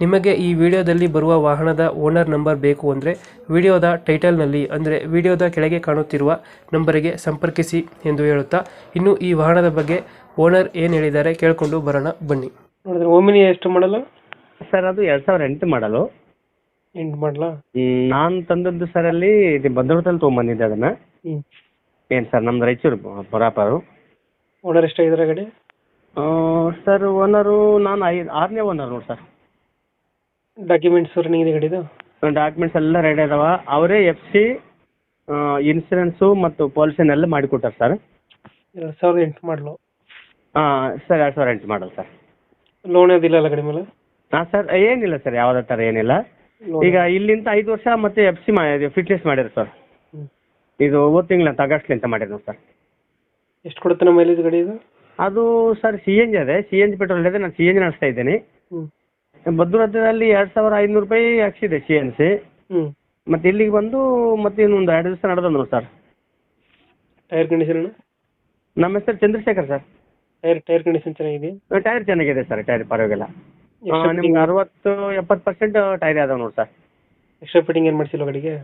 ನಿಮಗೆ ಈ ವಿಡಿಯೋದಲ್ಲಿ ಬರುವ ವಾಹನದ ಓನರ್ ನಂಬರ್ ಬೇಕು ಅಂದರೆ ವಿಡಿಯೋದ ಟೈಟಲ್ನಲ್ಲಿ ಅಂದರೆ ವಿಡಿಯೋದ ಕೆಳಗೆ ಕಾಣುತ್ತಿರುವ ನಂಬರಿಗೆ ಸಂಪರ್ಕಿಸಿ ಎಂದು ಹೇಳುತ್ತಾ ಇನ್ನು ಈ ವಾಹನದ ಬಗ್ಗೆ ಓನರ್ ಏನು ಹೇಳಿದ್ದಾರೆ ಕೇಳಿಕೊಂಡು ಬರೋಣ ಬನ್ನಿ. ನೋಡಿದ್ರೆ ಓಮಿನಿ ಎಷ್ಟು ಮಾಡಲ್ಲ ಸರ್ ಅದು ಎರಡು ಸಾವಿರ ಎಂಟು ಮಾಡಲು. ಎಂಟು ಮಾಡಲ? ನಾನು ತಂದದ್ದು ಸರ್ ಅಲ್ಲಿ ಇದು ಭದ್ರದಲ್ಲಿ ತೊಗೊಂಬಂದಿದ್ದೆ ಅದನ್ನ. ಹ್ಞೂ ಏನು ಸರ್ ನಮ್ದು ರಾಯಚೂರು ಬರಾಪರು ಓನರ್ ಎಷ್ಟಾಗಿದ್ದಾರೆ ಗಾಡಿ? ಸರ್ ಓನರು ನಾನು ಐದು ಆರನೇ ಓನರ್ ನೋಡಿ ಸರ್. ಡಾಕ್ಯುಮೆಂಟ್ಸ್ ರನ್ನಿಂಗ್ ಇದೆ ಗಾಡಿದು? ಡಾಕ್ಯುಮೆಂಟ್ಸ್ ಎಲ್ಲ ರೆಡಿ ಅದಾವ. ಅವರೇ ಎಫ್ ಸಿ ಇನ್ಸೂರೆನ್ಸು ಮತ್ತು ಪಾಲಿಸಿ ಎಲ್ಲ ಮಾಡಿಕೊಟ್ಟಾರೆ ಸರ್. ಎರಡು ಸಾವಿರದ ಎಂಟು ಮಾಡಲು. ಹಾಂ ಸರ್ ಎರಡು ಸಾವಿರ ಎಂಟು ಮಾಡಲ್ ಸರ್. ಲೋನ್ ಅಲ್ಲ ಗಾಡಿ ಮೇಲೆ? ಹಾಂ ಸರ್ ಏನಿಲ್ಲ ಸರ್ ಯಾವುದೇ ಥರ ಏನಿಲ್ಲ. ಈಗ ಇಲ್ಲಿಂದ ಐದು ವರ್ಷ ಮತ್ತೆ ಎಫ್ ಸಿ ಮಾಡಿ ಫಿಟ್ನೆಸ್ ಮಾಡಿರಿ ಸರ್. ಇದು ಹೋದ ತಿಂಗಳಂತ ಆಗಸ್ಟ್ಲಿಂತ ಮಾಡಿದ್ರು ಸರ್. ಎಷ್ಟು ಕೊಡುತ್ತೆ ನಮ್ಮ ಮೈಲೇಜ್ ಗಾಡಿ ಇದು? ಅದು ಸರ್ ಸಿ ಎನ್ ಜಿ ಅದೇ. ಸಿ ಎನ್ ಜಿ ಪೆಟ್ರೋಲ್ ಇದೆ ನಾನು ಸಿ ಎನ್ ಜಿ ನಡೆಸ್ತಾ ಇದ್ದೀನಿ. ಹ್ಞೂ ಎರಡ್ ಸಾವಿರ ಐನೂರು ರೂಪಾಯಿ ಹಾಕ್ಸಿದೆ ಸಿ ಎನ್ ಸಿ. ಹ್ಞೂ ಮತ್ತು ಇಲ್ಲಿಗೆ ಬಂದು ಮತ್ತೆ ಇನ್ನೊಂದು ಎರಡು ದಿವಸ ನಡೆದ ನೋಡಿ ಸರ್. ಟೈರ್ ಕಂಡೀಷನ್ ನಮ್ಮ ಹೆಸರು Chandrashekhar sir. Tyre tyre condition ಚೆನ್ನಾಗಿದೆ? ಟೈರ್ ಚೆನ್ನಾಗಿದೆ ಸರ್ ಟೈರ್ ಪರವಾಗಿಲ್ಲ. ನಿಮ್ಗೆ ಅರವತ್ತು ಎಪ್ಪತ್ತು ಪರ್ಸೆಂಟ್ ಟೈರ್ ಅದಾವೆ ನೋಡಿ ಸರ್. ಎಕ್ಸ್ಟ್ರಾ ಫಿಟ್ಟಿಂಗ್ ಏನು ಮಾಡಿಸಿಲ್ಲ ಗಾಡಿಗೆ?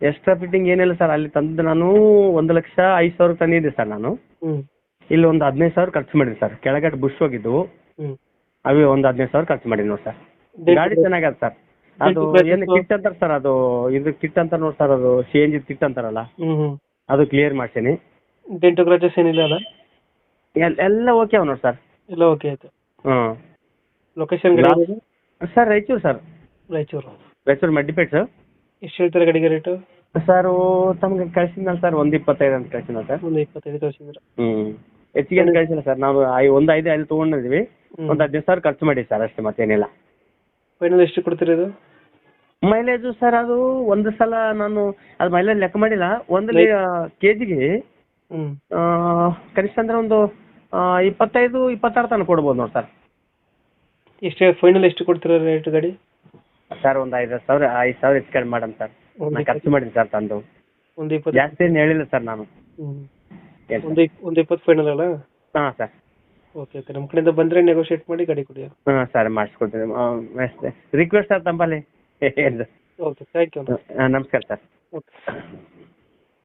ಎಕ್ಸ್ಟ್ರಾ ಫಿಟ್ಟಿಂಗ್ ಏನಿಲ್ಲ ಸರ್ ಅಲ್ಲಿ ತಂದು ನಾನು ಒಂದು ಲಕ್ಷ ಐದು ಸಾವಿರ ತಂದಿದ್ದೆ ಸರ್ ನಾನು. ಹ್ಞೂ ಇಲ್ಲಿ ಒಂದು ಹದಿನೈದು ಸಾವಿರ ಖರ್ಚು ಮಾಡಿದ್ದೆ ಸರ್ ಕೆಳಗಡೆ ಬುಷ್ ಹೋಗಿದ್ದು. ಹ್ಞೂ ಅವೇ ಒಂದು ಹದಿನೈದು ಸಾವಿರ ಖರ್ಚು ಮಾಡಿ ನೋಡಿ ಸರ್. ಗಾಡಿ ಚೆನ್ನಾಗದ ಸರ್. ಅದು ಏನ್ ಕಿಟ್ ಅಂತಾರೆ ಸರ್ ಅದು ಇದು ಕಿಟ್ ಅಂತ ನೋಡಿ ಸರ್ ಅದು ಸಿ ಎನ್ ಜಿ ಕಿಟ್ ಅಂತಾರಲ್ಲ. ಹ್ಞೂ ಅದು ಕ್ಲಿಯರ್ ಮಾಡ್ತೀನಿ ಡೆಂಟು ಕ್ರಾಚಸ್ ಏನಿಲ್ಲ ಅಲ್ಲ? ಎಲ್- ಎಲ್ಲ ಓಕೆ ಅವ ನೋಡಿ ಸರ್. ಎಲ್ಲ ಓಕೆ ಆಯ್ತು ಹ್ಞೂ location sir Raichur sir. Raichur. Raichur Maddipet sir. ಎಷ್ಟು ಹೇಳ್ತಾರೆ ಗಾಡಿಗೆ ರೇಟು? ಸರ್ ತಮ್ಗೆ ಕಳ್ಸಿದ್ನಲ್ಲ ಸರ್ ಒಂದು ಇಪ್ಪತ್ತೈದು ಅಂತ ಕಳ್ಸಿದ್ನ ಸರ್. ಒಂದು ಇಪ್ಪತ್ತೈದು ಕಳಿಸಿದ್ರೆ ಹ್ಞೂ ಹೆಚ್ಚಿಗೆ ಏನು ಕಳ್ಸಿಲ್ಲ ಸರ್. ನಾವು ಐ ಒಂದು ಐದು ಅಲ್ಲಿ ತೊಗೊಂಡಿದ್ವಿ. ಒಂದು ಹದಿನೈದು ಸಾವಿರ ಖರ್ಚು ಮಾಡಿ ಸರ್ ಅಷ್ಟೇ ಮತ್ತೇನಿಲ್ಲ. ಫೈನಲ್ ಎಷ್ಟು ಕೊಡ್ತೀರಿ ಇದು? ಮೈಲೇಜು ಸರ್ ಅದು ಒಂದು ಸಲ ನಾನು ಅದು ಮೈಲೇಜ್ ಲೆಕ್ಕ ಮಾಡಿಲ್ಲ ಒಂದು ಕೆ ಜಿಗೆ ಕನಿಷ್ಠ ಅಂದ್ರೆ ಒಂದು ಆ, ಇಪ್ಪತ್ತೈದು ಇಪ್ಪತ್ತಾರು ತನಕ ಕೊಡ್ಬೋದು ನೋಡಿ ಸರ್. ಎಷ್ಟು ಫೈನಲ್ ಎಷ್ಟು ಕೊಡ್ತೀರ ರೇಟ್ ಗಾಡಿ? ಸರ್ ಒಂದು ಐದು ಸಾವಿರ ಐದು ಸಾವಿರ ಹೆಚ್ಚು ಕಡಿಮೆ ಮಾಡಮ್ ಸರ್. ಒಂದು ನಾನು ಖರ್ಚು ಮಾಡೀನಿ ಸರ್ ತಂದು. ಒಂದು ಇಪ್ಪತ್ತು. ಜಾಸ್ತಿ ಏನು ಹೇಳಿಲ್ಲ ಸರ್ ನಾನು. ಏನು ಒಂದು ಇಪ್- ಒಂದು ಇಪ್ಪತ್ತು ಫೈನಲ್ ಅಲ್ಲ? ಹಾಂ ಸರ್. Okay okay. ನಮ್ಮ ಕಡೆಯಿಂದ ಬಂದರೆ ನೆಗೋಷಿಯೇಟ್ ಮಾಡಿ ಗಾಡಿ ಕೊಡಿ ಹಾಂ. ಸರ್ ಮಾಡಿಸ್ಕೊಡ್ತೀನಿ. ಅಷ್ಟೇ ರಿಕ್ವೆಸ್ಟ್ ಸರ್ ತಮ್ಮಲ್ಲಿ ಏನು ಓಕೆ ಥ್ಯಾಂಕ್ ಯು ಹಾಂ ನಮಸ್ಕಾರ ಸರ್. ಓಕೆ.